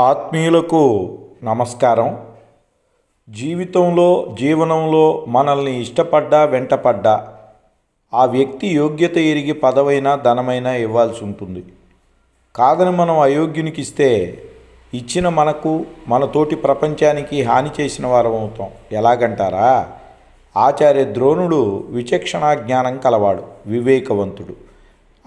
ఆత్మీయులకు నమస్కారం. జీవితంలో జీవనంలో మనల్ని ఇష్టపడ్డా వెంటపడ్డా ఆ వ్యక్తి యోగ్యత ఎరిగి పదవైనా ధనమైనా ఇవ్వాల్సి ఉంటుంది. కాదని మనం అయోగ్యునికి ఇస్తే ఇచ్చిన మనకు మన తోటి ప్రపంచానికి హాని చేసిన వారం అవుతాం. ఎలాగంటారా? ఆచార్య ద్రోణుడు విచక్షణా జ్ఞానం కలవాడు వివేకవంతుడు.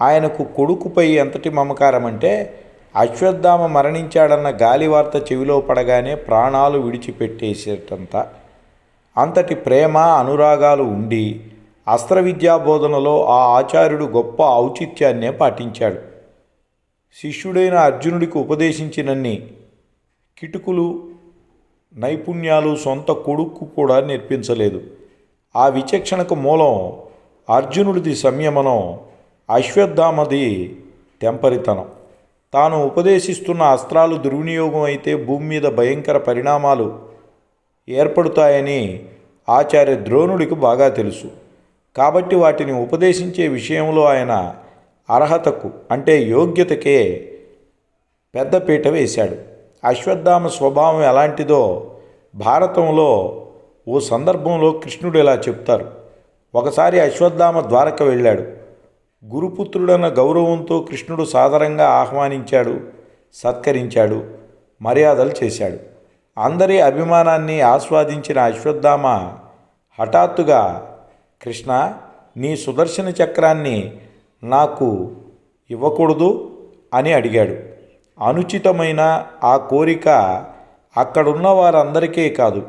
ఆయనకు కొడుకుపై ఎంతటి మమకారం అంటే అశ్వత్థామ మరణించాడన్న గాలి వార్త చెవిలో పడగానే ప్రాణాలు విడిచిపెట్టేసేటంత అంతటి ప్రేమ అనురాగాలు ఉండి అస్త్ర విద్యా బోధనలో ఆ ఆచార్యుడు గొప్ప ఔచిత్యాన్నే పాటించాడు. శిష్యుడైన అర్జునుడికి ఉపదేశించినన్ని కిటుకులు నైపుణ్యాలు సొంత కొడుకు కూడా నేర్పించలేదు. ఆ విచక్షణకు మూలం అర్జునుడిది సంయమనం అశ్వత్థామది తెంపరితనం. తాను ఉపదేశిస్తున్న అస్త్రాలు దుర్వినియోగం అయితే భూమి మీద భయంకర పరిణామాలు ఏర్పడుతాయని ఆచార్య ద్రోణుడికి బాగా తెలుసు. కాబట్టి వాటిని ఉపదేశించే విషయంలో ఆయన అర్హతకు అంటే యోగ్యతకే పెద్దపీట వేశాడు. అశ్వత్థామ స్వభావం ఎలాంటిదో భారతంలో ఓ సందర్భంలో కృష్ణుడు ఇలా చెప్తారు. ఒకసారి అశ్వత్థామ ద్వారక వెళ్ళాడు. గురుపుత్రుడన్న గౌరవంతో కృష్ణుడు సాదరంగా ఆహ్వానించాడు సత్కరించాడు మర్యాదలు చేశాడు. అందరి అభిమానాన్ని ఆస్వాదించిన అశ్వత్థామ హఠాత్తుగా కృష్ణ నీ సుదర్శన చక్రాన్ని నాకు ఇవ్వకూడదు అని అడిగాడు. అనుచితమైన ఆ కోరిక అక్కడున్న వారందరికీ కాదు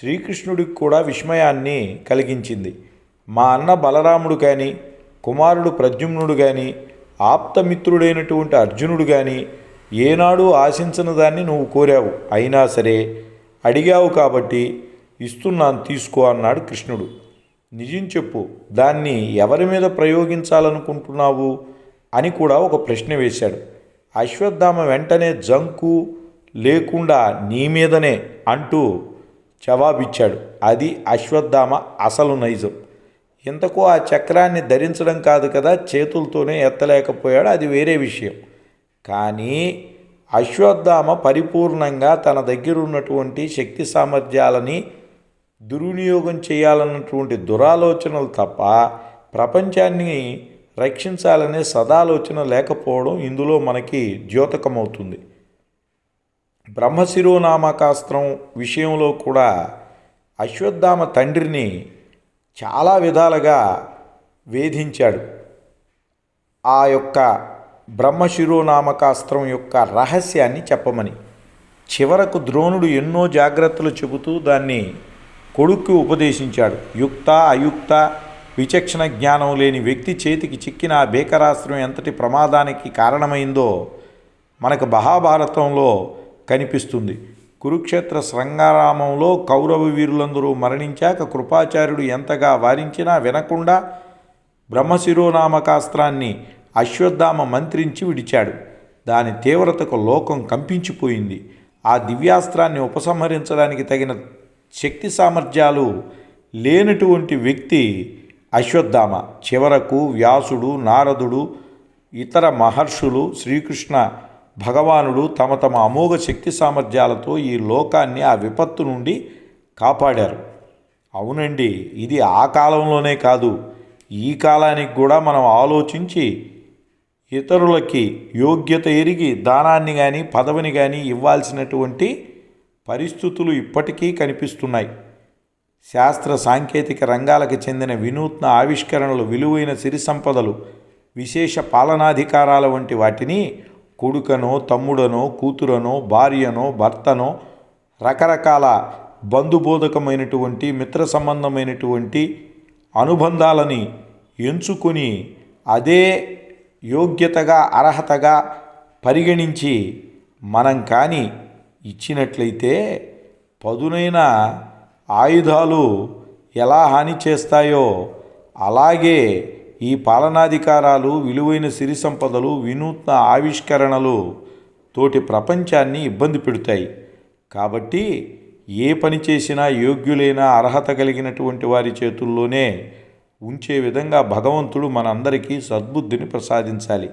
శ్రీకృష్ణుడికి కూడా విస్మయాన్ని కలిగించింది. మా అన్న బలరాముడు కానీ కుమారుడు ప్రద్యుమ్నుడు కానీ ఆప్తమిత్రుడైనటువంటి అర్జునుడు కానీ ఏనాడు ఆశించిన దాన్ని నువ్వు కోరావు. అయినా సరే అడిగావు కాబట్టి ఇస్తున్నాను తీసుకో అన్నాడు కృష్ణుడు. నిజం చెప్పు దాన్ని ఎవరి మీద ప్రయోగించాలనుకుంటున్నావు అని కూడా ఒక ప్రశ్న వేశాడు. అశ్వత్థామ వెంటనే జంకు లేకుండా నీ మీదనే అంటూ జవాబిచ్చాడు. అది అశ్వత్థామ అసలు నైజం. ఇంతకు ఆ చక్రాన్ని ధరించడం కాదు కదా చేతులతోనే ఎత్తలేకపోయాడు అది వేరే విషయం. కానీ అశ్వత్థామ పరిపూర్ణంగా తన దగ్గర ఉన్నటువంటి శక్తి సామర్థ్యాలని దుర్వినియోగం చేయాలన్నటువంటి దురాలోచనలు తప్ప ప్రపంచాన్ని రక్షించాలనే సదాలోచన లేకపోవడం ఇందులో మనకి ద్యోతకమవుతుంది. బ్రహ్మశిరోనామకాస్త్రం విషయంలో కూడా అశ్వత్థామ తండ్రిని చాలా విధాలుగా వేధించాడు. ఆ యొక్క బ్రహ్మశిరోనామకాస్త్రం యొక్క రహస్యాన్ని చెప్పమని. చివరకు ద్రోణుడు ఎన్నో జాగ్రత్తలు చెబుతూ దాన్ని కొడుక్కి ఉపదేశించాడు. యుక్త అయుక్త విచక్షణ జ్ఞానం లేని వ్యక్తి చేతికి చిక్కిన ఆ భీకరాస్త్రం ఎంతటి ప్రమాదానికి కారణమైందో మనకు మహాభారతంలో కనిపిస్తుంది. కురుక్షేత్ర శృంగారామంలో కౌరవ వీరులందరూ మరణించాక కృపాచార్యుడు ఎంతగా వారించినా వినకుండా బ్రహ్మశిరోనామకాస్త్రాన్ని అశ్వత్థామ మంత్రించి విడిచాడు. దాని తీవ్రతకు లోకం కంపించిపోయింది. ఆ దివ్యాస్త్రాన్ని ఉపసంహరించడానికి తగిన శక్తి సామర్థ్యాలు లేనటువంటి వ్యక్తి అశ్వత్థామ. చివరకు వ్యాసుడు నారదుడు ఇతర మహర్షులు శ్రీకృష్ణ భగవానుడు తమ తమ అమోఘ శక్తి సామర్థ్యాలతో ఈ లోకాన్ని ఆ విపత్తు నుండి కాపాడారు. అవునండి ఇది ఆ కాలంలోనే కాదు. ఈ కాలానికి కూడా మనం ఆలోచించి ఇతరులకి యోగ్యత ఎరిగి దానాన్ని కానీ పదవిని కానీ ఇవ్వాల్సినటువంటి పరిస్థితులు ఇప్పటికీ కనిపిస్తున్నాయి. శాస్త్ర సాంకేతిక రంగాలకు చెందిన వినూత్న ఆవిష్కరణలు విలువైన సిరి సంపదలు విశేష పాలనాధికారాల వంటి వాటిని కొడుకనో తమ్ముడనో కూతురనో భార్యనో భర్తనో రకరకాల బంధుబోధకమైనటువంటి మిత్ర సంబంధమైనటువంటి అనుబంధాలని ఎంచుకొని అదే యోగ్యతగా అర్హతగా పరిగణించి మనం కానీ ఇచ్చినట్లయితే పదునైన ఆయుధాలు ఎలా హాని చేస్తాయో అలాగే ఈ పాలనాధికారాలు విలువైన సిరి సంపదలు వినూత్న ఆవిష్కరణలు తోటి ప్రపంచాన్ని ఇబ్బంది పెడతాయి. కాబట్టి ఏ పని చేసినా యోగ్యులైన అర్హత కలిగినటువంటి వారి చేతుల్లోనే ఉంచే విధంగా భగవంతుడు మనందరికీ సద్బుద్ధిని ప్రసాదించాలి.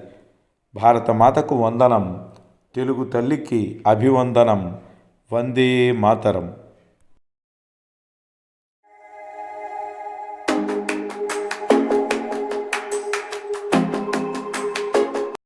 భారత మాతకు వందనం తెలుగు తల్లికి అభివందనం వందే మాతరం.